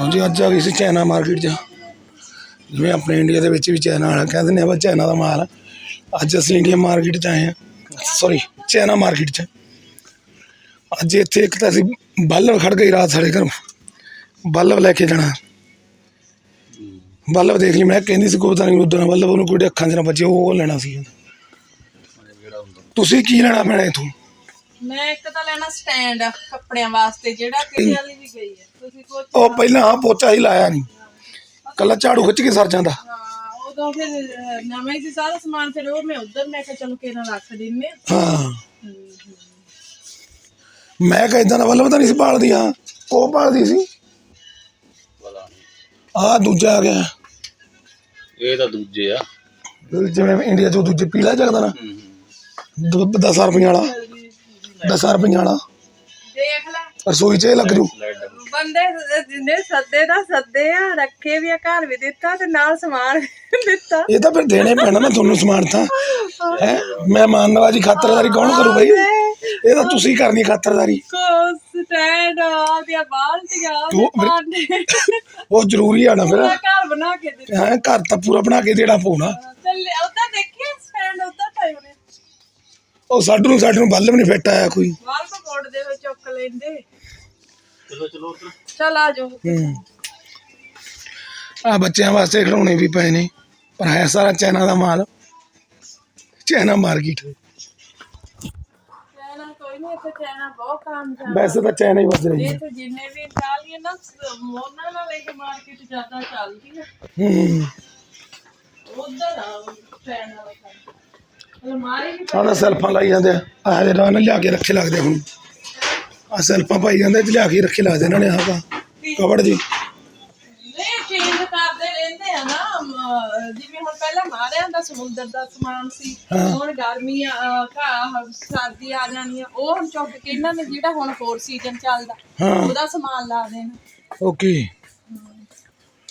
ਹਾਂਜੀ, ਅੱਜ ਆ ਗਈ ਸੀ ਚਾਈਨਾ ਮਾਰਕੀਟ 'ਚ। ਜਿਵੇਂ ਆਪਣੇ ਇੰਡੀਆ ਦੇ ਵਿੱਚ ਵੀ ਚਾਈਨਾ ਵਾਲਾ ਕਹਿੰਦੇ ਨੇ ਆਪਾਂ ਚਾਈਨਾ ਦਾ ਮਾਲ ਆ। ਅੱਜ ਅਸੀਂ ਇੰਡੀਆ ਮਾਰਕੀਟ 'ਚ ਆਏ ਹਾਂ ਸੌਰੀ ਚਾਈਨਾ ਮਾਰਕੀਟ 'ਚ। ਅੱਜ ਇੱਥੇ ਇੱਕ ਤਾਂ ਅਸੀਂ ਬੱਲਬ ਖੜ ਗਈ ਰਾਤ ਸਾਡੇ ਘਰੋਂ। ਬੱਲਬ ਲੈ ਕੇ ਜਾਣਾ। ਬਲਬ ਦੇਖ ਲਈ, ਮੈਂ ਕਹਿੰਦੀ ਸੀ ਕੋਈ ਪਤਾ ਨਹੀਂ ਉਦੋਂ ਬੱਲਬ, ਉਹਨੂੰ ਕੋਈ ਅੱਖਾਂ 'ਚ ਨਾ ਵੱਜੇ, ਉਹ ਲੈਣਾ ਸੀ। ਤੁਸੀਂ ਕੀ ਲੈਣਾ ਪੈਣਾ ਇਥੋਂ? ਮੈਂ ਇੱਕ ਤਾਂ ਲੈਣਾ ਸਟੈਂਡ ਕੱਪੜਿਆਂ ਵਾਸਤੇ, ਜਿਹੜਾ ਕਿਸੇ ਵਾਲੀ ਵੀ ਗਈ ਹੈ। ਤੁਸੀਂ ਉਹ ਪਹਿਲਾਂ ਆ ਪੋਚਾ ਹੀ ਲਾਇਆ ਨਹੀਂ ਕੱਲਾ ਝਾੜੂ ਖਿੱਚ ਕੇ ਸਰ ਜਾਂਦਾ। ਹਾਂ ਉਦੋਂ ਫਿਰ ਅਹ, ਨਵਾਂ ਹੀ ਸੀ ਸਾਰਾ ਸਮਾਨ ਫਿਰ ਉਹ ਮੈਂ ਉਧਰ ਮੈਂ ਕਿਹਾ ਚਲੋ ਕਿਹਨਾਂ ਰੱਖ ਦਿੰਨੇ ਹਾਂ। ਮੈਂ ਕਿਹਾ ਇਦਾਂ ਦਾ ਬੱਲਬ ਤਾਂ ਨਹੀਂ ਸੀ ਪਾਲਦੀ ਹਾਂ। ਉਹ ਪਾਲਦੀ ਸੀ? ਆ ਦੂਜਾ ਆ ਗਿਆ। ਇਹ ਤਾਂ ਦੂਜੇ ਆ। ਜਿਵੇਂ ਇੰਡੀਆ 'ਚ ਦੂਜੇ ਪੀਲਾ ਜਗਦਾ ਨਾ। 10 ਰੁਪਈਆਂ ਵਾਲਾ। 10 ਰੁਪਈਆਂ ਵਾਲਾ। ਦੇਖ ਲੈ। ਰਸੋਈ 'ਚ ਇਹ ਲੱਗ ਜੂ। ਬੰਦੇ ਜਿੰਨੇ ਸੱਦੇ ਦਾ ਸੱਦੇ ਆ ਰੱਖੇ ਵੀ ਆ ਘਰ ਵੀ ਦਿੱਤਾ ਤੇ ਨਾਲ ਸਮਾਨ ਵੀ ਦਿੱਤਾ। ਇਹ ਤਾਂ ਫਿਰ ਦੇਣੇ ਪੈਣਾ ਨਾ ਤੁਹਾਨੂੰ ਸਮਾਨ ਤਾਂ। ਹੈ? ਮੈਂ ਮਾਨਵਾਜੀ ਖਾਤਰਦਾਰੀ ਕੌਣ ਕਰੂ ਬਈ? ਇਹ ਤਾਂ ਤੁਸੀਂ ਕਰਨੀ ਖਾਤਰਦਾਰੀ। ਕੋ ਸਟੈਂਡ ਆ ਦੀਆਂ ਬਾਲਟੀਆਂ ਭਾਂਡੇ। ਉਹ ਜ਼ਰੂਰੀ ਆ ਨਾ ਫਿਰ। ਘਰ ਬਣਾ ਕੇ ਦਿੱਤਾ। ਹੈ? ਘਰ ਤਾਂ ਪੂਰਾ ਬਣਾ ਕੇ ਦੇਣਾ ਪਊਣਾ ਚੱਲ ਉੱਧਰ ਦੇਖੀਏ ਸਟੈਂਡ ਉੱਧਰ ਪਏ ਹੋਣੇ। ਉਹ ਸਾਡੇ ਨੂੰ ਸਾਡੇ ਨੂੰ ਬੱਲਬ ਨਹੀਂ ਫਿੱਟ ਆਇਆ ਕੋਈ। ਕੋ ਬੋਰਡ ਦੇ ਵਿੱਚ ਚੁੱਕ ਲੈਂਦੇ। ਚਲੋ ਚਲੋ ਉੱਧਰ। ਚਲ ਆ ਜਾਓ। ਆ ਬੱਚਿਆਂ ਵਾਸਤੇ ਖਿਡੌਣੇ ਵੀ ਪਏ ਨੇ ਪਰ ਹੈ ਸਾਰਾ ਚਾਈਨਾ ਦਾ ਮਾਲ। ਚਾਈਨਾ ਮਾਰਕੀਟ ਚੈਨਾ ਕੋਈ ਨਹੀਂ ਇੱਥੇ ਚੈਨਾ ਬਹੁਤ ਕੰਮ ਚੱਲਦਾ ਵੈਸੇ ਤਾਂ ਚਾਈਨਾ ਹੀ ਵੱਜ ਰਹੀ ਹੈ। ਇੱਥੇ ਜਿੰਨੇ ਵੀ ਇਟਾਲੀਅਨ ਨਾ ਮੋਨਾ ਨਾਲ ਲੈ ਕੇ ਮਾਰਕੀਟ ਜ਼ਿਆਦਾ ਚੱਲਦੀ ਹੈ ਹੂੰ। ਉਧਰ ਆ ਚੈਨਾ ਵਾਲਾ। ਕੰਮ ਅਲਮਾਰੀ ਵੀ ਆਹ ਸੈਲਫਾਂ ਲਾਈ ਜਾਂਦੇ ਆ। ਆਹ ਦੇ ਨਾਲ ਲਿਆ ਕੇ ਰੱਖੇ ਲੱਗਦੇ ਹੁਣ। ਆ ਸੈਲਫਾਂ ਪਾਈ ਜਾਂਦੇ ਤੇ ਲਿਆ ਕੇ ਰੱਖੇ ਲੱਗਦੇ ਇਹਨਾਂ ਨੇ ਆਹ ਜੀ। ਨਹੀਂ ਚੇਂਜ ਕਰਦੇ ਰਹਿੰਦੇ ਆ ਨਾ ਅਮ, ਜਿਵੇਂ ਹੁਣ ਪਹਿਲਾਂ ਮਾਰਿਆਂ ਦਾ ਸਮੁੰਦਰ ਦਾ ਸਮਾਨ ਸੀ ਹਾਂ। ਹੁਣ ਗਰਮੀ ਆ ਅ, ਘਾ- ਸਰਦੀ ਆ ਜਾਣੀ ਆ ਉਹ ਹੁਣ ਚੁੱਕ ਕੇ ਇਹਨਾਂ ਨੇ ਜਿਹੜਾ ਹੁਣ ਫੋਰ ਸੀਜ਼ਨ ਚੱਲਦਾ ਹਾਂ। ਉਹਦਾ ਸਮਾਨ ਲਾ ਦੇਣਾ। ਓਕੇ।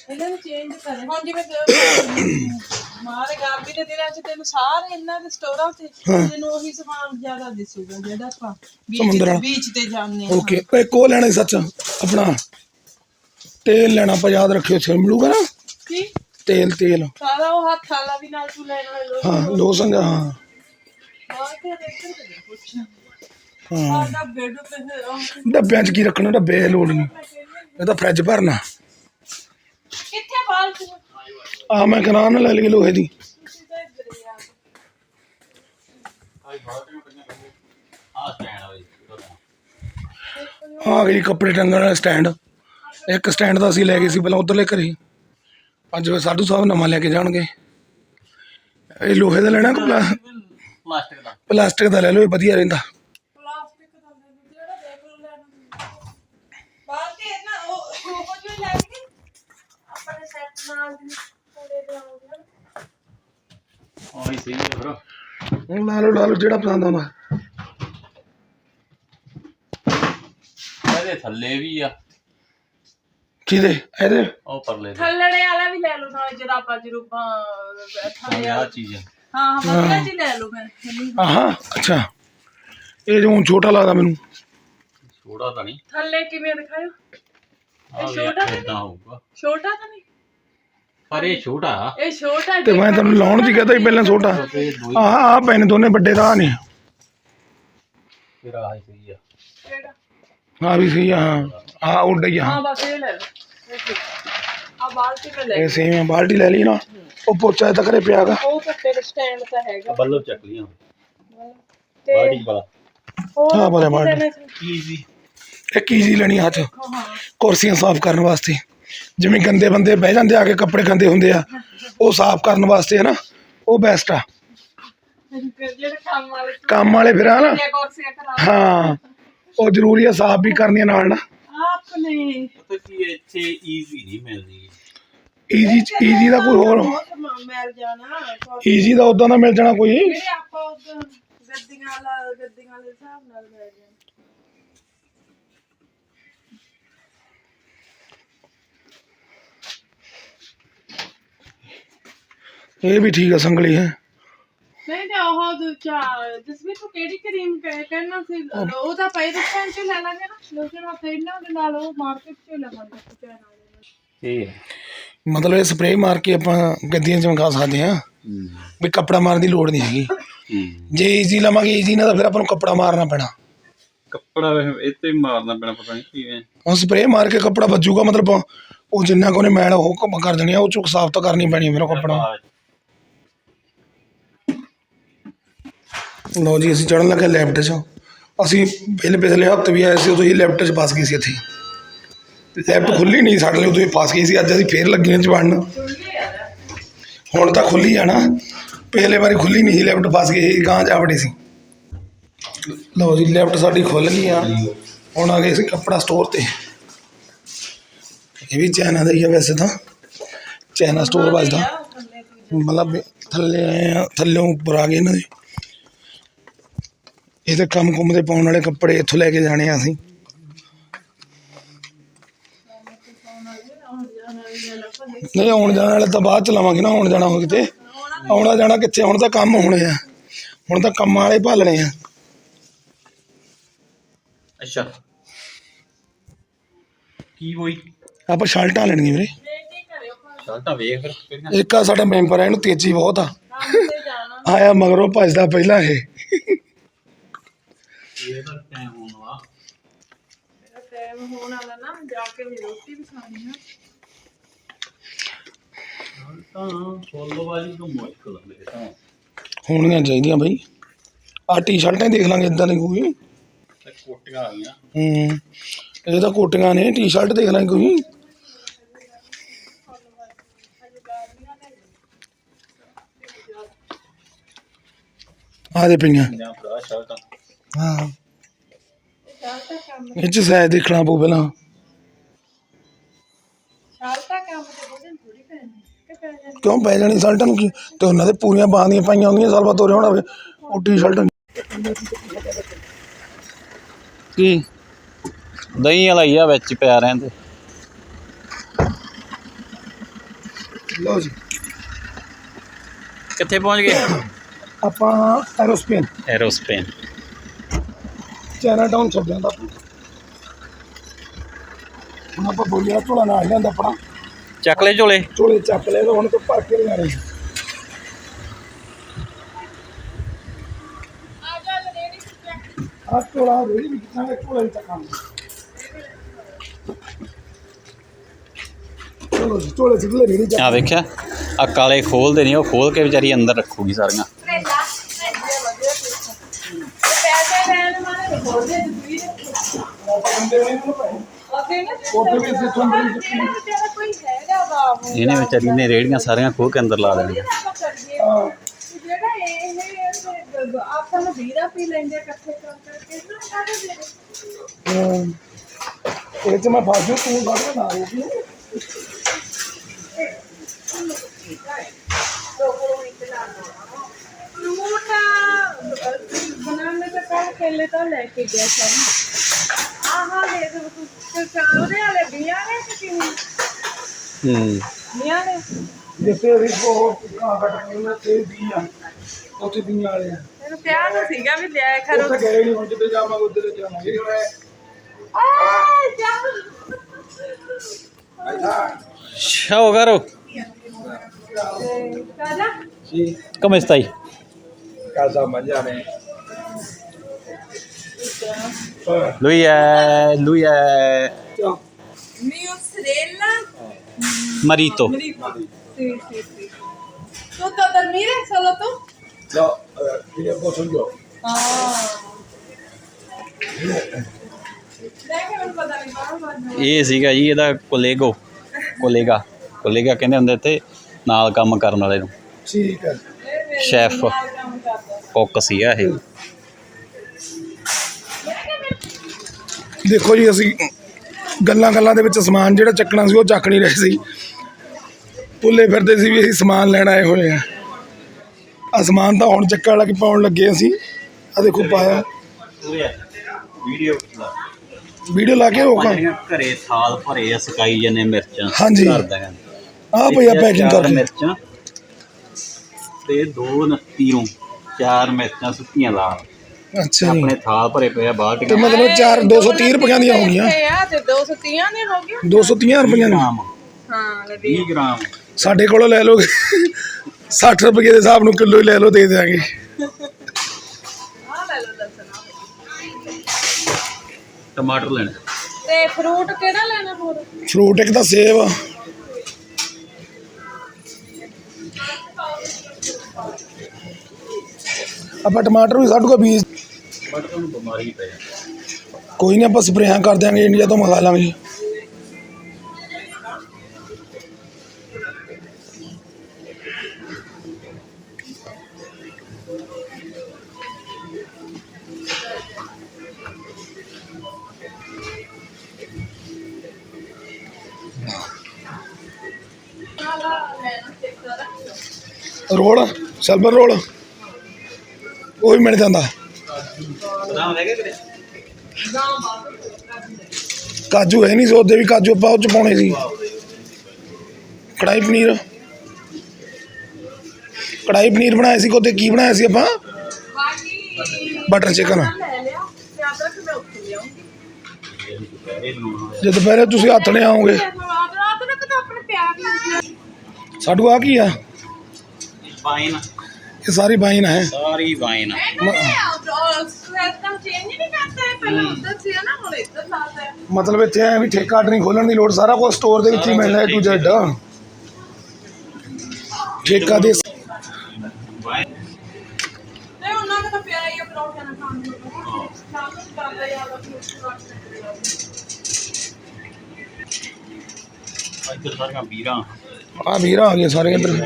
ਇਹਨਾਂ ਨੂੰ ਚੇਂਜ ਕਰੇ। ਹੁਣ ਜਿਵੇਂ ਗ- ਮਾਰੇ ਗਰਮੀ ਦੇ ਦਿਨਾਂ ਚ ਤੈਨੂੰ ਸਾਰੇ ਇਹਨਾਂ ਦੇ ਸਟੋਰਾਂ ਤੇ ਤੈਨੂੰ ਉਹੀ ਸਮਾਨ ਜ਼ਿਆਦਾ ਦਿਸੂਗਾ ਜਿਹੜਾ ਆਪਾਂ ਸਮੁੰਦਰ ਵਾਲਾ। ਬੀਚ ਬੀਚ ਤੇ ਜਾਂਦੇ ਆ ਓਕੇ ਇੱਕ ਉਹ ਲੈਣਾ ਸੀ ਸੱਚ ਆਪਣਾ ਤੇਲ ਲੈਣਾ ਆਪਾਂ ਯਾਦ ਰੱਖਿਓ ਉੱਥੇ ਮਿਲੂਗਾ ਨਾ? ਕੀ? ਤੇਲ ਤੇਲ। ਸਾਰਾ ਉਹ ਹੱਥ ਵਾਲਾ ਵੀ ਨਾਲ ਤੂੰ ਲੈਣ ਵਾਲੇ ਲੋਕ ਹਾਂ ਦੇਖਣ ਤੇ ਫਿਰ ਉਹ ਡੱਬਿਆਂ 'ਚ ਕੀ ਰੱਖਣਾ ਡੱਬੇ ਲੋੜ ਨਹੀਂ। ਇਹ ਤਾਂ ਫ੍ਰਿਜ ਭਰਨਾ। ਕਿੱਥੇ ਬਾਲ ਤੂੰ ਆ ਮੈਂ ਕਰਾਂ ਨਾ ਲੈ ਲਈ ਲੋਹੇ ਦੀ। ਆ ਗਈ ਕੱਪੜੇ ਟੰਗਣ ਵਾਲਾ ਸਟੈਂਡ। ਇੱਕ ਸਟੈਂਡ ਤਾਂ ਅਸੀਂ ਲੈ ਗਏ ਸੀ ਪਹਿਲਾਂ ਉਧਰਲੇ ਘਰੇ। ਅੱਜ ਫਿਰ ਸਾਧੂ ਸਾਹਿਬ ਨਵਾਂ ਲੈ ਕੇ ਜਾਣਗੇ। ਇਹ ਲੋਹੇ ਦਾ ਲੈਣਾ ਕਿ ਪਲਾ- ਪਲਾਸਟਿਕ ਦਾ? ਪਲਾਸਟਿਕ ਦਾ ਲੈ ਲਓ ਇਹ ਵਧੀਆ ਰਹਿੰਦਾ ਪਲਾਸਟਿਕ ਦਾ ਲੈ ਲਓ, ਜਿਹੜਾ ਦੇਖ ਲਓ ਲੈਣਾ ਬਾਹਰ ਤੇ ਨਾ ਉਹ ਉਹ ਜੋ ਲੈ ਕੇ ਆਪਣੇ ਸੈੱਟ ਨਾਲ ਦੀ ਥੋੜੇ ਲਾਉਂਦੇ ਉਹ ਹੀ ਸਹੀ ਹੈ ਫਿਰ। ਹੁਣ ਲਾ ਲਓ ਲਾ ਲਓ ਜਿਹੜਾ ਪਸੰਦ ਆਉਂਦਾ। ਇਹਦੇ ਥੱਲੇ ਵੀ ਆ। ਕਿਹਦੇ? ਇਹਦੇ? ਉਹ ਪਰਲੇ ਦੇ। ਥੱਲੜੇ ਵਾਲਾ ਵੀ ਲੈ ਲਓ ਨਾਲ ਜਰਾਬਾ ਜਰੂਬਾਂ ਥੱਲੇ ਆ ਵਾਲਾ। ਚੀਜ਼ ਆ। ਹਾਂ ਹਾਂ ਵਧੀਆ ਜੀ ਲੈ ਲਓ ਫਿਰ ਆਹਾਂ ਅੱਛਾ। ਇਹ ਜੋ ਹੁਣ ਛੋਟਾ ਲੱਗਦਾ ਮੈਨੂੰ। ਛੋਟਾ ਤਾਂ ਨਹੀਂ। ਥੱਲੇ ਕਿਵੇਂ ਦਿਖਾਇਓ? ਆ ਵੀ ਛੋਟਾ ਤਾਂ ਇਦਾਂ ਹੋਊਗਾ। ਛੋਟਾ ਤਾਂ ਨਹੀਂ? ਪਰ ਇਹ ਛੋਟਾ। ਆ ਇਹ ਛੋਟਾ ਤੇ ਮੈਂ ਤੁਹਾਨੂੰ ਲਾਉਣ ਦੀ ਕਹਤਾ ਪਹਿਲਾਂ ਛੋਟਾ। ਤੇ ਦੋਈ ਆਹ ਆਹ ਪਏ ਨੇ ਦੋਨੇ ਵੱਡੇ ਤਾਂ ਆਹ ਨੇ। ਫਿਰ ਆ ਹੀ ਸਹੀ ਆ। ਕਿਹੜਾ? ਆ ਵੀ ਸਹੀ ਆ ਹਾਂ। ਆ ਉੱਡ ਹੀ। ਆ ਹਾਂ ਬਸ ਇਹ ਲੈ ਲਓ। ਆ ਬਾਲਟੀ ਲੈ ਇਹ ਸੇਮ ਆ ਬਾਲਟੀ ਲੈ ਲਈ ਨਾ। ਉਹ ਪੋਚਾ ਤਾਂ ਘਰੇ ਪਿਆਗਾ ਉਹ ਕੱਟੇ ਦਾ ਸਟੈਂਡ ਤਾਂ ਹੈਗਾ। ਬੱਲਬ ਚੱਕ ਲਿਆ ਤੇ ਬਾੜੀ ਵਾਲਾ। ਹੋਰ ਹਾਂ, ਕੀ ਬਾਲਟੀ। ਸੀ? ਇੱਕ ਈਜ਼ੀ ਲੈਣੀ ਹੱਥ। ਹਾਂ ਹਾਂ। ਕੁਰਸੀਆਂ ਸਾਫ਼ ਕਰਨ ਵਾਸਤੇ। ਜਿਵੇਂ ਗੰਦੇ ਬੰਦੇ ਬਹਿ ਜਾਂਦੇ ਆ ਕੇ ਕੱਪੜੇ ਗੰਦੇ ਹੁੰਦੇ ਆ ਉਹ ਸਾਫ਼ ਕਰਨ ਵਾਸਤੇ ਹੈ ਨਾ ਉਹ ਬੈਸਟ ਆ। ਜਿਹੜੇ ਕੰਮ ਵਾਲੇ ਕੰਮ ਵਾਲੇ ਫਿਰ ਆ ਨਾ। ਕੁਰਸੀਆਂ ਹਾਂ ਉਹ ਜ਼ਰੂਰੀ ਆ ਸਾਫ਼ ਵੀ ਕਰਨੀਆਂ ਨਾਲ ਨਾ। ਆਪਣੇ ਪਤਾ ਕੀ ਹੈ, ਇੱਥੇ ਈਜ਼ੀ ਨਹੀਂ ਮਿਲਦੀ ਈਜ਼ੀ ਈਜ਼ੀ ਦਾ ਕੋਈ ਹੋਰ ਬਹੁਤ ਮ- ਮਿਲ ਜਾਣਾ ਈਜ਼ੀ ਦਾ ਉਦਾਂ ਦਾ ਮਿਲ ਜਾਣਾ ਕੋਈ। ਜਿਹੜੇ ਆਪਾਂ ਉਦੋਂ ਗੱਦੀਆਂ ਵਾਲਾ ਗੱਦੀਆਂ ਵਾਲੇ ਹਿਸਾਬ ਨਾਲ ਮਿਲ ਜਾਣ ਇਹ ਵੀ ਠੀਕ ਆ ਸੰਗਲੀ ਹੈ। ਨਹੀਂ ਤੇ ਉਹ ਦੂਜਾ ਜਸਵੀਰ ਤੂੰ ਕਿਹੜੀ ਕਰੀਮ ਕਹਿਣਾ ਸੀ? ਉਹ ਤਾਂ ਪਈ ਦੁਕਾਨ ਚ ਲੈ ਲਾਂਗੇ ਨਾ। ਲੋਕਾਂ ਨੂੰ ਇਹਨਾਂ ਦੇ ਨਾਲ ਉਹ ਮਾਰਕੀਟ ਚ ਚੈਨ ਵਾਲੇ ਇਹ ਹੈ? ਮਤਲਬ ਇਹ ਸਪਰੇਅ ਮਾਰ ਕੇ ਆਪਾਂ ਗੱਦੀਆਂ 'ਚ ਮੰਗਾ ਸਕਦੇ ਹੂੰ। ਵੀ ਕੱਪੜਾ ਮਾਰਨ ਦੀ ਲੋੜ ਨਹੀਂ ਹੈਗੀ। ਜੇ ਈਜ਼ੀ ਲਵਾਂਗੇ ਈਜ਼ੀ ਨਾਲ ਤਾਂ ਫਿਰ ਆਪਾਂ ਨੂੰ ਕੱਪੜਾ ਮਾਰਨਾ ਪੈਣਾ। ਕੱਪੜਾ ਇਹ ਤੇ ਮਾਰਨਾ ਪੈਣਾ ਪਤਾ ਨਹੀਂ ਕਿਵੇਂ। ਹੁਣ ਸਪਰੇਅ ਮਾਰ ਕੇ ਕੱਪੜਾ ਵੱਜੂਗਾ ਮਤਲਬ ਉਹ ਜਿੰਨਾ ਕੁ ਉਹਨੇ ਮੈਲ ਉਹ ਕੰਮ ਕਰ ਦੇਣੀ ਆ ਉਹ ਚੁੱਕ ਸਾਫ਼ ਤਾਂ ਕਰਨੀ ਪੈਣੀ ਮੇਰਾ ਕੱਪੜਾ। ਲਓ ਜੀ, ਅਸੀਂ ਚੜਨ ਲੱਗੇ ਲੈਫਟ 'ਚ। ਅਸੀਂ ਪਹਿਲੇ ਪਿਛਲੇ ਹਫ਼ਤੇ ਵੀ ਆਏ ਸੀ, ਉਦੋਂ ਹੀ ਲੈਫਟ 'ਚ ਫਸ ਗਏ ਸੀ ਇੱਥੇ। ਲੈਫਟ ਖੁੱਲੀ ਨਹੀਂ, ਸਾਡੇ ਲਈ ਉਦੋਂ ਹੀ ਫਸ ਗਈ ਸੀ, ਅੱਜ ਅਸੀਂ ਫੇਰ ਲੱਗੇ ਹਾਂ ਚੜਨ ਹੁਣ ਤਾਂ ਖੁੱਲੀ ਆ ਨਾ। ਪਹਿਲੇ ਵਾਰੀ ਖੁੱਲੀ ਨਹੀਂ ਸੀ ਲੈਫਟ ਫਸ ਗਈ ਸੀ ਗਾਂ ਜਾ ਵੜੀ ਸੀ। ਲਓ ਜੀ ਲੈਫਟ ਸਾਡੀ ਖੁੱਲ ਗਈ ਆ। ਹੁਣ ਆ ਗਏ ਸੀ ਕੱਪੜਾ ਸਟੋਰ ਤੇ। ਇਹ ਵੀ ਚਾਈਨਾ ਦਾ ਹੀ ਆ ਵੈਸੇ ਤਾਂ। ਚਾਈਨਾ ਸਟੋਰ ਵੱਜਦਾ। ਮਤਲਬ ਥੱਲੇ ਆਏ ਆ ਥੱਲੇ ਉੱਪਰ ਆ ਗਏ ਇਹਨਾਂ ਦੇ। ਇਹ ਤੇ ਕੰਮ ਕੁੰਮ ਦੇ ਪਾਉਣ ਵਾਲੇ ਕੱਪੜੇ ਇੱਥੋਂ ਲੈ ਕੇ ਜਾਣੇ ਆ ਅਸੀਂ। ਨਹੀਂ ਆਉਣ ਜਾਣ ਵਾਲੇ ਤਾਂ ਬਾਅਦ ਚ ਲਵਾਂਗੇ ਨਾ ਆਉਣ ਜਾਣਾ ਹੋ ਕਿਤੇ। ਆਉਣਾ ਜਾਣਾ ਕਿੱਥੇ ਹੁਣ ਤਾਂ ਕੰਮ ਹੋਣੇ ਆ। ਹੁਣ ਤਾਂ ਕੰਮਾਂ ਵਾਲੇ ਭਾਲਣੇ ਆ। ਅੱਛਾ। ਕੀ ਹੋਈ ਆਪਾਂ ਸ਼ਰਟਾਂ ਲੈਣੀਆਂ ਵੀਰੇ। ਸ਼ਰਟਾਂ ਵੇਖ ਫਿਰ ਇੱਕ ਆ ਸਾਡਾ ਮੈਂਬਰ ਆ ਇਹਨੂੰ ਤੇਜ਼ੀ ਬਹੁਤ ਆ। ਆਇਆ ਮਗਰੋਂ ਭੱਜਦਾ ਪਹਿਲਾਂ ਇਹ। ਇਹ ਤਾਂ ਟਾਈਮ ਹੋਣ ਵਾਲਾ। ਮੇਰਾ ਟਾਈਮ ਹੋਣ ਵਾਲਾ ਨਾ ਜਾ ਕੇ ਵੀ ਰੋਟੀ ਵੀ ਖਾਣੀ ਆ। ਤਾਂ ਫੋਲੋ ਵਾਲੀ ਤੋਂ ਮੁਸ਼ਕਲ ਹੈ ਮੇਰੇ ਤਾਂ। ਹੋਣੀਆਂ ਚਾਹੀਦੀਆਂ ਬਈ। ਆ ਟੀ-ਸ਼ਰਟਾਂ ਹੀ ਦੇਖ ਲਾਂਗੇ ਇਦਾਂ ਦੀ ਕੋਈ। ਤੇ ਕੋਟੀਆਂ ਆ ਗਈਆਂ। ਹੂੰ ਇਹ ਤਾਂ ਕੋਟੀਆਂ ਨੇ ਟੀ-ਸ਼ਰਟ ਦੇਖ ਲਾਂਗੇ ਕੋਈ। ਆ ਦੇ ਪਈਆਂ। ਜਾਂ ਭਰਾ ਸ਼ਰਟਾਂ ਹਾਂ। ਤਾਂ ਕੰਮ ਇਹ ਚ ਸਾਇਦ ਦੇਖਣਾ ਪਊ ਪਹਿਲਾਂ। ਸ਼ਾਲ ਤਾਂ ਕੰਮ ਤੇ ਬੋਲਣ ਥੋੜੀ ਪੈਣੀ ਕਿ ਪੈ ਜਾਣੀ? ਕਿਉਂ ਪੈ ਜਾਣੀ ਸ਼ਰਟਾਂ ਨੂੰ ਕੀ? ਤੇ ਉਹਨਾਂ ਦੇ ਪੂਰੀਆਂ ਬਾਹਾਂ ਦੀਆਂ ਪਾਈਆਂ ਹੁੰਦੀਆਂ ਸਾਲ ਬਾਅਦ ਤੋਰੇ ਹੋਣਾ ਹੋਵੇ ਉਹ ਟੀ-ਸ਼ਰਟ ਕੀ? ਦਹੀਂ ਵਾਲਾ ਹੀ ਆ ਵਿੱਚ ਪਿਆ ਰਹਿੰਦੇ। ਲਓ ਜੀ। ਕਿੱਥੇ ਪਹੁੰਚ ਗਏ? ਆਪਾਂ ਐਰੋਸਪੇਨ। ਐਰੋਸਪੇਨ। ਚਾਈਨਾ ਟਾਊਨ ਛੱਡ ਜਾਂਦਾ ਹੁਣ ਆਪਾਂ ਬੋਲਿਆ ਝੋਲਾ ਨਾਲ ਲਿਆਂਦਾ ਆਪਣਾ। ਚੱਕ ਲੈ ਝੋਲੇ। ਝੋਲੇ ਚੱਕ ਲਏ ਤਾਂ ਹੁਣ ਤੋਂ ਭਰ ਕੇ ਲਿਆਣੇ ਆ ਜਾ ਰੇੜੀ ਤੇ ਆ ਝੋਲਾ ਰੇੜੀ ਵੀ ਕਿਸਾਂਗੇ ਝੋਲਾ ਵੀ ਚੱਕਾਂਗੇ ਝੋਲੇ ਸਿੱਧ ਲੈ ਰੇੜੀ ਚੱਕ ਆ ਵੇਖਿਆ ਆ ਕਾਲੇ ਖੋਲਦੇ ਨਹੀਂ ਉਹ ਖੋਲ ਕੇ ਵਿਚਾਰੀ ਅੰਦਰ ਰੱਖੂਗੀ ਸਾਰੀਆਂ। ਸਾਰੀਆਂ ਖੋਲ ਕੇ ਅੰਦਰ ਲਾ ਦੇਣੀਆਂ ਆਪਾਂ ਕਰੀਏ ਹਾਂ ਜਿਹੜਾ ਇਹ ਆਪਾਂ ਨੂੰ ਵੀਰਾ ਪੀ ਲੈਂਦੇ ਇਕੱਠੇ ਕਰ ਕਰਕੇ ਨਾ ਕਾਹਦੇ ਦੇ ਹਮ, ਇਹ ਚ ਮੈਂ ਫਸ ਗਿਆ ਤੂੰ ਬਾਅਦ ਨਾ ਰੋਕੀ ਫਰੂਟ ਬਣਾਉਣੇ ਤਾਂ ਕਾ ਪਹਿਲੇ ਤਾਂ ਲੈ ਕੇ ਗਿਆ ਸਨ ਆਹਾ ਦੇ ਦੋ ਤੂੰ ਉਹਦੇ ਵਾਲੇ ਬੀਆਂ ਨੇ ਕਿ ਕਿਵੇਂ? ਹੂੰ। ਬੀਆਂ ਨੇ? ਜਿੱਥੇ ਵੀ ਉਹ ਕਾਂ ਕੱਟ ਕੇ ਮੈਂ ਤੇ ਵੀ ਆ। ਉੱਥੇ ਵੀ ਵਾਲੇ ਆ। ਤੈਨੂੰ ਕਿਹਾ ਤਾਂ ਸੀਗਾ ਵੀ ਲਿਆ ਕਰੋ ਉੱਥੇ ਗਏ ਨਹੀਂ ਹੁਣ ਜਿੱਥੇ ਜਾਵਾਂਗੇ ਉੱਧਰ ਜਾਵਾਂਗੇ ਆ ਜਾ। ਸ਼ਾਓ ਕਰੋ। Kaza ¿Cómo estáis? casa mañana. Lui è, lui è mio sorella marito. Sì, sì, sì. Tutto a dormire? Solo tu? No, eh, io posso io. Ah. Dai che non vado a ricordo. ਇਹ ਸੀਗਾ ਜੀ ਇਹਦਾ ਕੋਲੇਗੋ ਕੋਲੇਗਾ ਕੋਲੇਗਾ ਕਹਿੰਦੇ ਹੁੰਦੇ ਇੱਥੇ ਨਾਲ ਕੰਮ ਕਰਨ ਵਾਲੇ ਨੂੰ ਠੀਕ ਹੈ ਸ਼ੈਫ ਕੁੱਕ ਸੀਗਾ ਇਹ ਦੇਖੋ ਜੀ ਅਸੀਂ ਗੱਲਾਂ ਗੱਲਾਂ ਦੇ ਵਿੱਚ ਸਮਾਨ ਜਿਹੜਾ ਚੱਕਣਾ ਸੀ ਉਹ ਚੱਕ ਨਹੀਂ ਰਹੇ ਸੀ। ਪੁੱਲੇ ਫਿਰਦੇ ਸੀ ਵੀ ਅਸੀਂ ਸਮਾਨ ਲੈਣ ਆਏ ਹੋਏ ਆ। ਆ ਸਮਾਨ ਤਾਂ ਹੁਣ ਚੱਕਣ ਲੱਗ ਪਾਉਣ ਲੱਗੇ ਅਸੀਂ। ਆ ਦੇਖੋ ਪਾਇਆ। ਵੀਡੀਓ ਵੀਡੀਓ ਲਾ ਕੇ ਉਹ ਕੰਮ ਘਰੇ ਥਾਲ ਭਰੇ ਆ ਸਕਾਈ ਜਨੇ ਮਿਰਚਾਂ। ਹਾਂਜੀ। ਆ ਭਈਆ ਪੈਕਿੰਗ ਕਰਕੇ ਮਿਰਚਾਂ ਤੇ ਦੋ ਨੱਤੀਓਂ ਚਾਰ ਮਿਰਚਾਂ ਸੁੱਕੀਆਂ ਲਾਲ। ਅੱਛਾ ਜੀ। ਆਪਣੇ ਥਾਲ ਭਰੇ ਪਏ ਆ ਤੇ ਬਾਲਟੀਆਂ ਮਤਲਬ 4 230 ਰੁਪਈਆਂ ਦੀਆਂ ਹੋ ਗਈਆਂ। ਆ? ਤੇ 230 ਨੇ ਹੋ ਗਈਆਂ? 230 ਰੁਪਈਆਂ ਦੀਆਂ। 20 ਗ੍ਰਾਮ। ਸਾਡੇ ਕੋਲੋਂ ਲੈ ਲਓ। 60 ਰੁਪਏ ਦੇ ਹਿਸਾਬ ਨੂੰ ਕਿਲੋ ਹੀ ਲੈ ਲਓ ਦੇ ਦਿਆਂਗੇ। ਆ ਲੈ ਲਓ ਲਸਣ ਆਹ। ਟਮਾਟਰ ਲੈਣਾ। ਤੇ ਫਰੂਟ ਕਿਹੜਾ ਲੈਣਾ ਹੋਰ? ਫਰੂਟ ਇੱਕ ਤਾਂ ਸੇਬ ਆ। ਆਪਾਂ ਟਮਾਟਰ ਵੀ ਸਾਡੇ ਕੋਲ ਬੀਜ ਬਟ ਤੁਹਾਨੂੰ ਬਿਮਾਰੀ ਪੈ ਕੋਈ ਨਹੀਂ ਆਪਾਂ ਸਪਰੇਆਂ ਕਰ ਦਿਆਂਗੇ, ਇੰਡੀਆ ਤੋਂ ਮੰਗਾ ਲਾਂਗੇ ਰੋਲ ਸਿਲਵਰ ਰੋਲ। ਉਹ ਵੀ ਮਿਲ ਜਾਂਦਾ। ਬਦਾਮ ਲੈ ਕੇ ਕਿਤੇ ਕਾਜੂ ਹੈ ਨਹੀਂ ਸੋਚਦੇ ਵੀ ਕਾਜੂ ਆਪਾਂ ਉਹ ਚ ਪਾਉਣੇ ਸੀ। ਕੜਾਈ ਪਨੀਰ। ਕੜਾਈ ਪਨੀਰ ਬਣਾਇਆ ਸੀ ਕੋਤੇ ਕੀ ਬਣਾਇਆ ਸੀ ਆਪਾਂ? ਬਟਰ ਚਿਕਨ ਜੇ ਦੁਪਹਿਰੇ ਤੁਸੀਂ ਹੱਥ ਨੇ ਆਓਗੇ। ਸਾਡੂ ਆ ਕੀ ਆ? ਇਹ ਸਾਰੀ ਬਾਈਨ ਹੈ। ਸਾਰੀ ਵਾਈਨ ਪਹਿਲਾਂ ਉੱਧਰ ਸੀ ਨਾ ਹੁਣ ਇੱਧਰ ਲਾਤਾ ਹੈ ਮਤਲਬ ਇੱਥੇ ਐ ਵੀ ਠੇਕਾ ਨਹੀਂ ਖੋਲਣ ਦੀ ਲੋੜ ਸਾਰਾ ਕੁਝ ਸਟੋਰ ਦੇ ਵਿੱਚ ਹੀ ਮਿਲਣਾ ਹੈ ਟੂ ਜ਼ੈਡ ਠੇਕਾ ਦੇ ਵਾਈਨ ਤੇ ਉਹਨਾਂ ਦਾ ਤਾਂ ਪਿਆ ਹੀ ਆ ਪਰੌਂਠੇ ਨਾਲ ਖਾਣ ਨੂੰ। ਸ਼ਾਮ ਨੂੰ ਕਰਦਾ ਯਾਰ ਆਪਣੀ ਇੱਧਰ ਸਾਰੀਆਂ ਵੀਰਾਂ। ਆ ਵੀਰਾ ਆ ਗਏ ਸਾਰੇ ਇੱਧਰ।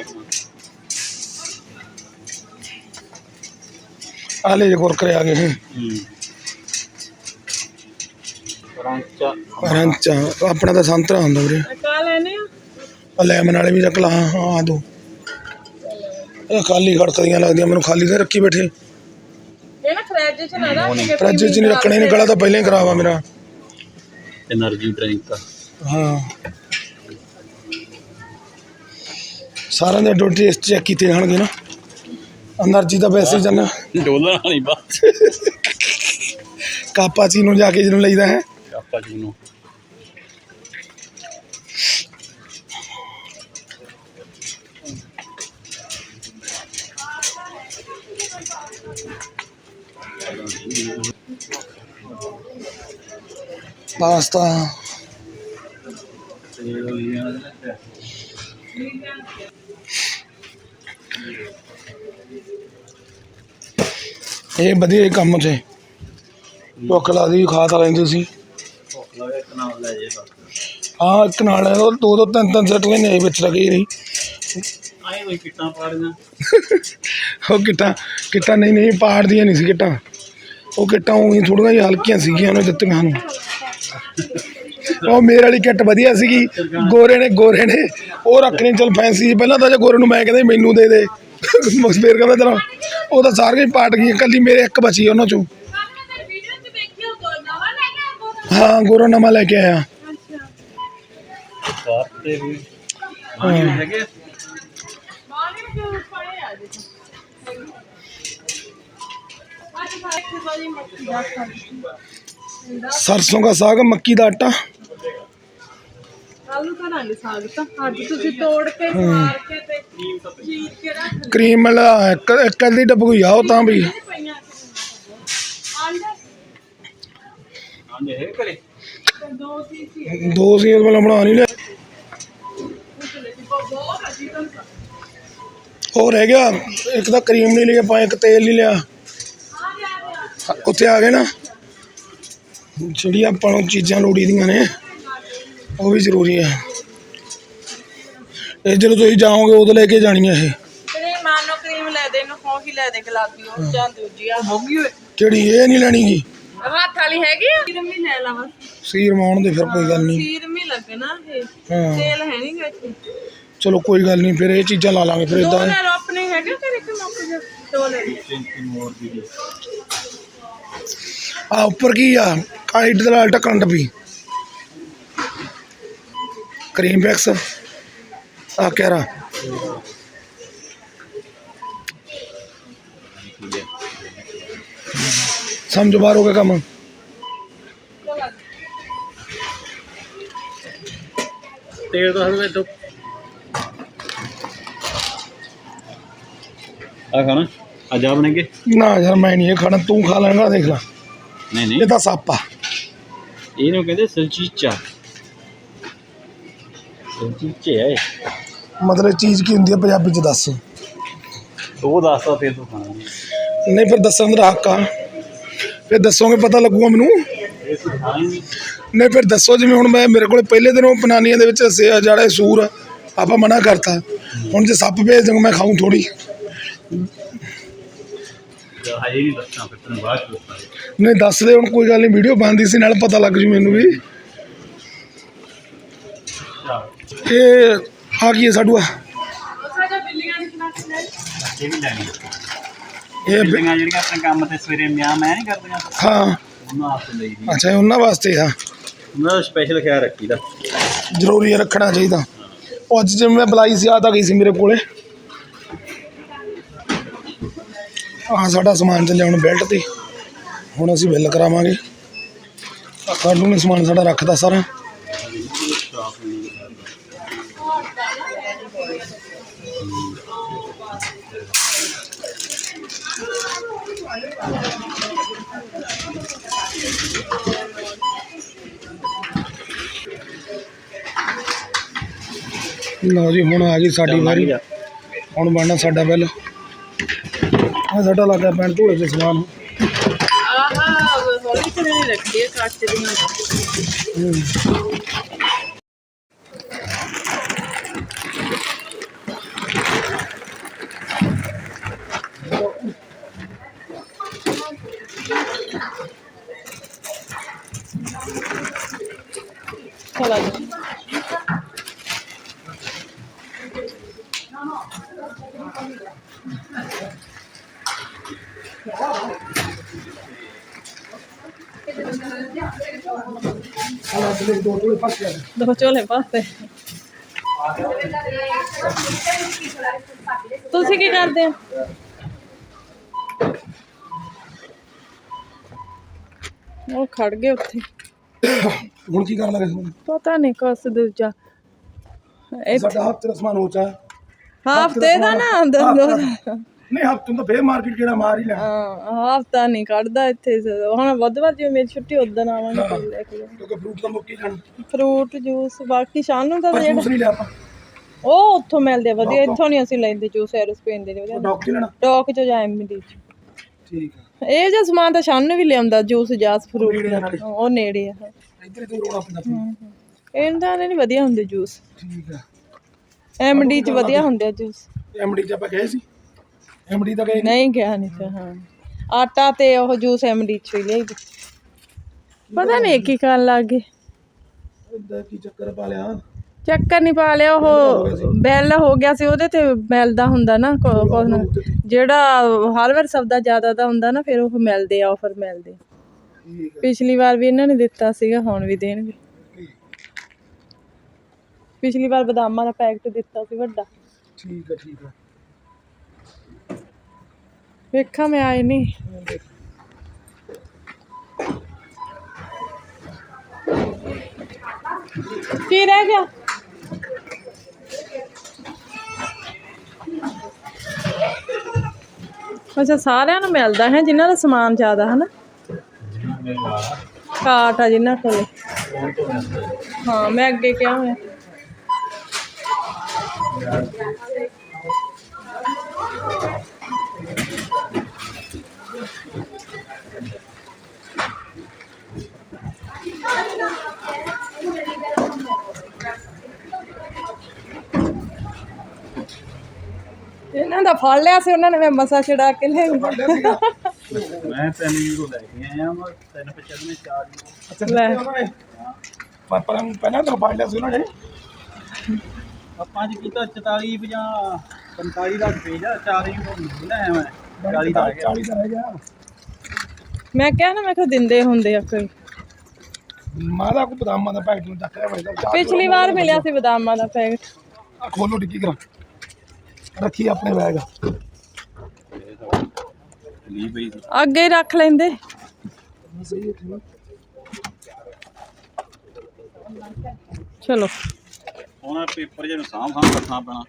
ਆ ਲੈ ਜੇ ਕੁਰਕਰੇ ਆ ਗਏ। ਹੂੰ। ਆਪਣਾ ਤਾਂ ਸੰਤਰਾ ਹੁੰਦਾ ਵੀਰੇ। ਕਾ ਲੈਨੇ ਆ। ਲੈਮਨ ਵੀ ਰੱਖ ਲਾ ਆ ਦੋ। ਇਹ ਖਾਲੀ ਖੜਕਦੀਆਂ ਲੱਗਦੀਆਂ ਮੈਨੂੰ ਖਾਲੀ ਤਾਂ ਰੱਖੀ ਬੈਠੇ। ਇਹ ਨਾ ਫ੍ਰਿਜ ਚ ਨਾ ਰੱਖ 'ਚ ਨਹੀਂ ਰੱਖਣੇ ਨੇ ਗਲਾ ਤਾਂ ਪਹਿਲਾਂ ਹੀ ਖਰਾਬ ਮੇਰਾ। એનર્ਜੀ ਡਰਿੰਕ ਹਾਂ। ਸਾਰਿਆਂ ਦੇ ਡੋਟੀ ਇਸ ਚੈੱਕ ਕੀਤੇ ਜਾਣਗੇ ਨਾ। ਐਨਰਜੀ ਤਾਂ ਵੈਸੇ ਹੀ ਜਨ ਡੋਲਣਾ ਨਹੀਂ ਬਾਅਦ ਕਾਪਾਚੀ ਨੂੰ ਜਾ ਕੇ ਜਿਹਨੂੰ ਲਈਦਾ ਹੈ। ਆਪਾਂ ਜੀ ਨੂੰ। ਪਾਸਤਾ। ਇਹ ਵਧੀਆ ਕੰਮ 'ਚ ਭੁੱਖ ਲੱਗਦੀ ਖਾ ਤਾਂ ਲੈਂਦੇ ਸੀ। ਹਾਂ ਇੱਕ ਨਾਲ ਹੈ, ਉਹ ਦੋ ਦੋ ਤਿੰਨ ਤਿੰਨ ਸੈਟ ਲੈਣੇ ਵਿੱਚ ਲੱਗੇ ਰਹੀ ਆਏ ਕੋਈ ਕਿੱਟਾਂ ਪਾੜੀਆਂ। ਉਹ ਕਿੱਟਾਂ ਕਿੱਟਾਂ ਨਹੀਂ ਨਹੀਂ ਪਾੜਦੀਆਂ ਨਹੀਂ ਸੀ ਕਿੱਟਾਂ। ਉਹ ਕਿੱਟਾਂ ਉਹੀ ਥੋੜੀਆਂ ਜਿਹੀਆਂ ਹਲਕੀਆਂ ਸੀਗੀਆਂ ਉਹਨੇ ਦਿੱਤੀਆਂ ਨੂੰ ਉਹ ਮੇਰੇ ਵਾਲੀ ਕਿੱਟ ਵਧੀਆ ਸੀਗੀ ਗੋਰੇ ਨੇ ਗੋਰੇ ਨੇ। ਉਹ ਰੱਖਣੀ ਚਲ ਫੈਂਸੀ ਸੀ ਪਹਿਲਾਂ ਤਾਂ ਜੇ ਗੋਰੇ ਨੂੰ ਮੈਂ ਕਹਿੰਦਾ ਸੀ ਮੈਨੂੰ ਦੇ ਦੇ। ਫੇਰ ਕਹਿੰਦਾ ਚਲੋ ਉਹ ਤਾਂ ਸਾਰੀਆਂ ਹੀ ਪਾਟ ਗਈਆਂ ਕੱਲੀ ਮੇਰੇ ਇੱਕ ਬਚੀ ਉਹਨਾਂ ਚੋਂ। ਸਾਹਮਣੇ ਤੇ ਵੀਡੀਓ ਚ ਵੇਖਿਓ ਦੋ ਨਵਾਂ ਲੈ ਕੇ ਆਇਆ। ਹਾਂ ਗੋਰਾ ਨਵਾਂ ਲੈ ਕੇ ਆਇਆ। ਸਾਤੇ ਵੀ ਮਾਨੀ ਹੈਗੇ ਮਾਨੀ ਨੂੰ ਪੜੇ ਆ ਜੀ ਅੱਜ ਖਾਏ ਕਿ ਬਾਜੀ ਮੱਕੀ ਦਾ ਖਾਂਦਾ ਸਰਸੋਂ ਦਾ ਸਾਗ ਮੱਕੀ ਦਾ ਆਟਾ ਆਲੂ ਕਰਾਂਗੇ ਸਾਗ ਤਾਂ ਅੱਜ ਤੁਸੀਂ ਤੋੜ ਕੇ ਮਾਰ ਕੇ ਤੇ ਚੀਰ ਕੇ ਰੱਖ ਲਈ ਕਰੀਮ ਵਾਲਾ ਇੱਕ ਇੱਕ ਅੱਧੀ ਡੱਬੀ ਆ ਉਹ ਤਾਂ ਵੀ ਪਈਆਂ ਆਂਡੇ ਆਂਦੇ ਹੈ ਕਰੇ ਤੇ ਦੋ ਸੀ ਸੀ ਦੋ ਸੀ ਉਹ ਵਾਲਾ ਬਣਾ ਨਹੀਂ ਲਿਆ ਉਹ ਰਹਿ ਗਿਆ। ਇੱਕ ਤਾਂ ਕਰੀਮ ਨਹੀਂ ਲਿਆ ਪਾ ਇੱਕ ਤੇਲ ਨਹੀਂ ਲਿਆ। ਉੱਥੇ ਆ ਗਏ ਨਾ। ਜਿਹੜੀ ਆਪਾਂ ਨੂੰ ਚੀਜ਼ਾਂ ਲੋੜੀ ਦੀਆਂ ਨੇ ਉਹ ਵੀ ਜ਼ਰੂਰੀ ਆ। ਇਹ ਜਦੋਂ ਤੁਸੀਂ ਜਾਓਗੇ ਉਦੋਂ ਲੈ ਕੇ ਜਾਣੀਆਂ ਇਹ। ਮਾਨੋ ਕਰੀਮ ਲੈ ਦੇ ਨੂੰ ਹੋ ਹੀ ਲੈ ਦੇ ਗੁਲਾਬੀ ਉਹ ਜਾਂ ਦੂਜੀ ਆ। ਹੋ ਗਈ ਓਏ ਕਿਹੜੀ? ਇਹ ਨਹੀਂ ਲੈਣੀ। ਗੀ ਹੱਥ ਵਾਲੀ ਹੈਗੀ ਆ? ਸੀਰਮ ਵੀ ਲੈ ਲਾ ਬਸ। ਸੀਰ ਮਾਉਣ ਦੇ ਫਿਰ ਕੋਈ ਗੱਲ ਨਹੀਂ। ਸੀਰਮ ਹੀ ਲੱਗਣਾ ਇਹ। ਹਾਂ। ਤੇਲ ਹੈ ਨਹੀਂ ਇੱਥੇ। ਚਲੋ ਕੋਈ ਗੱਲ ਨਹੀਂ ਫਿਰ ਇਹ ਚੀਜ਼ਾਂ ਲਾ ਲਾਂਗੇ ਫਿਰ ਦੋ ਇਦਾਂ ਲੈ ਲਓ ਆਪਣੇ ਹੈਗੇ ਤੇਰੇ ਕਿ ਮੁੱਕ ਜਾ ਦੋ ਲੈ ਲਓ। ਤਿੰਨ ਤਿੰਨ ਮੋਰ ਦੀ ਆ ਉੱਪਰ ਕੀ ਆ? ਕਾਈਟ ਦੇ ਨਾਲ ਢੱਕਣ ਡੱਬੀ। ਕਰੀਮ ਵੈਕਸ ਆ ਕਹਿਰਾ ਸਮਝ ਬਾਹਰ ਹੋ ਗਿਆ ਕੰਮ? ਤੇਲ ਦਾ ਹਲਵਾ ਇਦੋਂ ਆ ਖਾਣਾ? ਆ ਜਾ ਬਣਾਏਗੇ ਨਾ ਯਾਰ ਮੈਂ ਨਹੀਂ ਇਹ ਖਾਣਾ ਤੂੰ ਖਾ ਲੈਣਾ ਦੇਖ ਲੈ। ਨਹੀਂ ਨਹੀਂ। ਇਹ ਤਾਂ ਸੱਪ ਆ। ਇਹਨੂੰ ਕਹਿੰਦੇ ਸਲਚੀਚਾ ਸਲਚੀਚੇ ਹੈ ਮਤਲਬ ਚੀਜ਼ ਕੀ ਹੁੰਦੀ ਹੈ ਪੰਜਾਬੀ ਚ ਦੱਸ। ਉਹ ਦੱਸਦਾ ਤੇ ਤੂੰ ਖਾਣਾ। ਨਹੀਂ ਫਿਰ ਦੱਸਣ ਦਾ ਹੱਕ ਆ। ਫਿਰ ਦੱਸੋਗੇ ਪਤਾ ਲੱਗੂਗਾ ਮੈਨੂੰ। ਨਹੀਂ ਫਿਰ ਦੱਸੋ ਜਿਵੇਂ ਹੁਣ ਮੈਂ ਮੇਰੇ ਕੋਲ ਪਹਿਲੇ ਦਿਨੋਂ ਪਨਾਨੀਆਂ ਦੇ ਵਿੱਚ ਸੇ ਜਿਹੜਾ ਇਹ ਸੂਰ ਆ, ਆਪਾਂ ਮਨਾ ਕਰਤਾ। ਹੁਣ ਜੇ ਸੱਪ ਭੇਜ ਦੇਂਗੇ ਮੈਂ ਖਾਊਂ ਥੋੜੀ ਹਜੇ ਨਹੀਂ ਦੱਸਣਾ ਫਿਰ ਤੈਨੂੰ ਬਾਅਦ ਚ ਦੱਸਾਂਗੇ ਨਹੀਂ ਦੱਸ ਦੇ ਹੁਣ ਕੋਈ ਗੱਲ ਨਹੀਂ ਵੀਡੀਓ ਬਣਦੀ ਸੀ ਨਾਲ ਪਤਾ ਲੱਗ ਜੂ ਮੈਨੂੰ ਵੀ। ਇਹ ਆ ਕੀ ਹੈ ਸਾਡੂਆ? ਇਹ ਵੀ ਲੈਣੀ ਇਹ ਬਿ- ਬਿਲਡਿੰਗਾਂ ਜਿਹੜੀਆਂ ਆਪਣੇ ਕੰਮ ਤੇ ਸਵੇਰੇ ਮਿਆਂ ਮੈਂ ਨਹੀਂ ਕਰਦੀਆਂ। ਹਾਂ। ਉਹਨਾਂ ਵਾਸਤੇ ਲਈ ਦੀ। ਅੱਛਾ ਇਹ ਉਹਨਾਂ ਵਾਸਤੇ ਆ। ਉਹਨਾਂ ਦਾ ਸਪੈਸ਼ਲ ਖਿਆਲ ਰੱਖੀਦਾ। ਜ਼ਰੂਰੀ ਹੈ ਰੱਖਣਾ ਚਾਹੀਦਾ। ਉਹ ਅੱਜ ਜਿਵੇਂ ਮੈਂ ਬੁਲਾਈ ਸੀ ਆ ਤਾਂ ਗਈ ਸੀ ਮੇਰੇ ਕੋਲੇ। ਆ ਸਾਡਾ ਸਮਾਨ ਚੱਲਿਆ ਹੁਣ ਬੈਲਟ ਤੇ। ਹੁਣ ਅਸੀਂ ਬਿੱਲ ਕਰਾਵਾਂਗੇ। ਕਾਡੂ ਨੇ ਸਮਾਨ ਸਾਡਾ ਰੱਖਦਾ ਸਾਰਾ। ਲਓ ਜੀ ਹੁਣ ਆ ਗਈ ਸਾਡੀ ਵਾਰੀ। ਹੁਣ ਬਣਨਾ ਸਾਡਾ ਬਿੱਲ। ਆ ਸਾਡਾ ਲੱਗਾ ਪੈਣ ਢੋਲੇ ਤੇ ਸਮਾਨ। ਆਹਾ ਹੌਲੀ ਦੀਆਂ ਹੂੰ। ਚਲਾ ਜੀ ਦੋ ਚੋਲੇ ਪਾਸੇ ਤੁਸੀਂ ਕੀ ਕਰਦੇ ਹੋ? ਉਹ ਖੜ ਗਏ ਉੱਥੇ। ਹੁਣ ਕੀ ਕਰਨ ਲੱਗੇ ਸੀ? ਪਤਾ ਨਹੀਂ ਕੁਛ ਦੂਜਾ। ਸਾਡਾ ਹਫ਼ਤੇ ਦਾ ਸਮਾਨ ਹੋ ਚਾ ਹਫ਼ਤੇ ਦਾ ਨਾ ਦੋ- ਦੋ- ਨਹੀਂ ਹਫ਼ਤੇ ਨੂੰ ਤਾਂ ਫੇਰ ਮਾਰਕੀਟ ਕਿਹੜਾ ਮਾਰ ਹੀ ਲੈਣਾ। ਹਾਂ ਹਫਤਾ ਨਹੀਂ ਕੱਢਦਾ ਇੱਥੇ ਹੁਣ ਬੁੱਧਵਾਰ ਜਿਵੇਂ ਮੇਰੀ ਛੁੱਟੀ ਉਦੋਂ ਆਵਾਂਗੇ ਫਿਰ ਲੈ ਕੇ ਜਾਵਾਂਗੇ। ਕਿਉਂਕਿ ਫਰੂਟ ਤਾਂ ਮੁੱਕੀ ਜਾਣਾ। ਫਰੂਟ ਜੂਸ ਬਾਕੀ ਸ਼ਾਮ ਨੂੰ ਤਾਂ ਪਰ ਜਿਹੜਾ ਜੂਸ ਨਹੀਂ ਲਿਆ ਆਪਾਂ। ਉਹ ਉੱਥੋਂ ਮਿਲਦੇ ਆ ਵਧੀਆ ਇੱਥੋਂ ਨਹੀਂ ਅਸੀਂ ਲੈਂਦੇ ਜੂਸ ਐਰੋਸਪੇਨ ਦੇ ਨੇ ਵਧੀਆ। ਡਾਕਟਰ ਲੈਣਾ। ਟੋਕ ਚ ਜਾਂ ਐਮਡੀ ਚ। ਠੀਕ ਆ। ਇਹ ਜਿਹਾ ਸਮਾਨ ਤਾਂ ਸ਼ਾਮ ਨੂੰ ਵੀ ਲਿਆਉਂਦਾ ਜੂਸ ਜਾਸ ਫਰੂਟ ਆ ਨਾਲੇ। ਉਹ ਨੇੜੇ ਆ। ਇੱਧਰ ਹੀ ਦੂਰ ਹੋਣਾ ਪੈਂਦਾ ਫਿਰ। ਇਹਨਾਂ ਦੇ ਨਹੀਂ ਵਧੀਆ ਹੁੰਦੇ ਜੂਸ ਠੀਕ ਆ। ਐਮਡੀ ਚ ਵਧੀਆ ਹੁੰਦੇ ਆ ਜੂਸ ਐਮਡੀ ਚ ਆਪਾਂ ਗਏ ਸੀ। ਐਮਡੀ ਤਾਂ ਗਏ ਨਹੀਂ ਗਿਆ ਨਹੀਂ ਫਿਰ ਹਾਂ। ਆਟਾ ਤੇ ਉਹ ਜੂਸ ਐਮਡੀ ਚ ਹੀ ਲਿਆਈ ਪਤਾ ਨਹੀਂ ਕੀ ਕਰਨ ਲੱਗ ਗਏ। ਇੱਦਾਂ ਕੀ ਚੱਕਰ ਪਾ ਲਿਆ? ਚੱਕਰ ਨਹੀਂ ਪਾ ਲਿਆ ਉਹ ਬੈਲ ਹੋ ਗਿਆ ਸੀ। ਉਹਦੇ ਤੇ ਮਿਲਦਾ ਹੁੰਦਾ ਨਾ ਕੋ- ਕੁਛ ਨਾ। ਜਿਹੜਾ ਹਰ ਵਾਰ ਸਬਦਾ ਜ਼ਿਆਦਾ ਦਾ ਹੁੰਦਾ ਨਾ ਫਿਰ ਉਹ ਮਿਲਦੇ ਆ ਆਫਰ ਮਿਲਦੇ ਠੀਕ ਪਿਛਲੀ ਵਾਰ ਵੀ ਇਹਨਾਂ ਨੇ ਦਿੱਤਾ ਸੀਗਾ ਹੁਣ ਵੀ ਦੇਣਗੇ। ਪਿਛਲੀ ਵਾਰ ਬਦਾਮਾਂ ਦਾ ਪੈਕਟ ਦਿੱਤਾ ਸੀ ਵੱਡਾ। ਠੀਕ ਆ ਠੀਕ ਆ ਵੇਖਾਂ ਮੈਂ ਆਏ ਨਹੀਂ। ਕੀ ਰਹਿ ਗਿਆ? ਅੱਛਾ, ਸਾਰਿਆਂ ਨੂੰ ਮਿਲਦਾ ਹੈ, ਜਿਨ੍ਹਾਂ ਦਾ ਸਮਾਨ ਜ਼ਿਆਦਾ ਹੈ ਨਾ ਕਾਟ ਆ ਜਿਨ੍ਹਾਂ ਕੋਲ। ਹਾਂ, ਮੈਂ ਅੱਗੇ ਕਿਹਾ ਹੋਇਆ। ਇਹਨਾਂ ਦਾ ਫੜ ਲਿਆ ਸੀ ਉਹਨਾਂ ਨੇ ਮੈਂ ਮਸਾ ਛਡਾ ਕੇ ਲੈ। ਮੈਂ 3 ਯੂਰੋ ਲੈ ਕੇ ਆਇਆ ਮੈਂ 395 ਚਾਰ ਯੂਰੋ ਅੱਛਾ ਲੈ। ਉਹਨਾਂ ਨੇ ਪਰ ਪਰ ਪਹਿਲਾਂ ਤਾਂ ਫੜ ਲਿਆ ਸੀ ਉਹਨਾਂ ਨੇ। ਆਪਾਂ ਜੀ ਕੀਤਾ 44 50 45 ਦਾ ਪੇਜ ਆ 4 ਯੂਰੋ ਨਹੀਂ ਲੈ ਆਇਆ ਮੈਂ 40 ਦਾ ਆ ਗਿਆ। 40 ਦਾ ਰਹਿ ਗਿਆ। ਮੈਂ ਕਿਹਾ ਨਾ ਮੈਂ ਕਿਹਾ ਦਿੰਦੇ ਹੁੰਦੇ ਆ ਕੋਈ। ਮਾਦਾ ਕੋ ਬਦਾਮਾਂ ਦਾ ਪੈਕਟ ਨੂੰ ਚੱਕ ਰਿਹਾ ਮੈਂ ਪਿਛਲੀ ਵਾਰ ਮਿਲਿਆ ਸੀ ਬਦਾਮਾਂ ਦਾ ਪੈਕਟ। ਖੋਲੋ ਡਿੱਗੀ ਕਰਾਂ। ਰੱਖੀ ਆਪਣੇ ਬੈਗ ਪਈ ਸੀ ਅੱਗੇ ਹੀ ਰੱਖ ਲੈਂਦੇ। ਸਹੀ ਹੈ ਠੀਕ ਚਲੋ। ਹੁਣ ਪੇਪਰ ਜਿਹਨੂੰ ਸਾਂਭ ਸਾਂਭ ਰੱਖਣਾ ਪੈਣਾ।